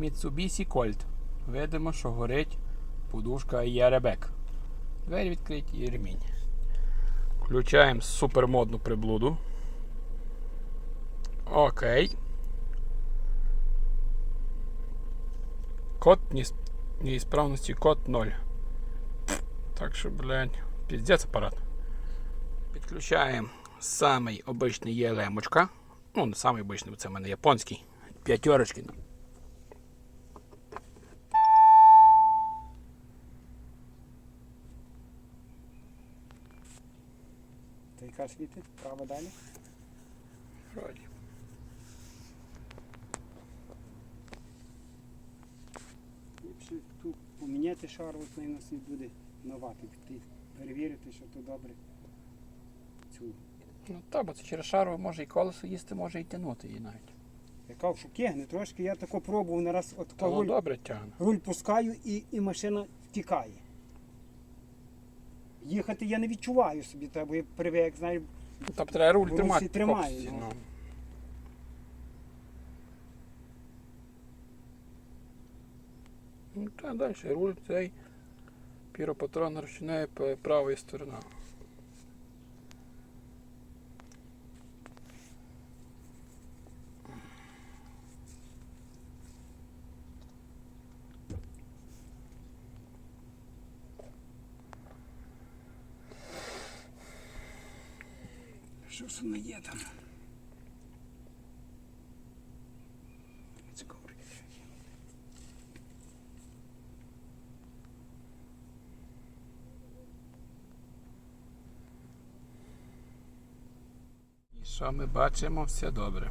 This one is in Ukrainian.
Mitsubishi Colt. Видимо, що горить подушка Яребек. Двері відкриті і ремінь. Включаємо супермодну приблуду. Окей. Код неісправності код 0. Так що, блядь, піздець апарат. Підключаємо самий обичний ЄЛМочка. Ну, не самий обичний, це в мене японський. П'ятерочки. Та яка світить? Право далі. Вроді. Ліпше ту поміняти шар, от на нас буде нова. Піти перевірити, що то добре. Цю. Ну так, бо це через шару може і колесо їсти, може і тягнути її навіть. Яка що кегне трошки, я тако пробував не раз от Та воно руль, добре тягне. руль пускаю і, і машина втікає. Їхати я не відчуваю собі, та, бо я привик, знаю, Там треба руль Воно тримати. тримає, ну. ну. Ну та далі руль цей піропатрон розчиняє по правої сторони. Що ж воно є там. І що ми бачимо? Все добре.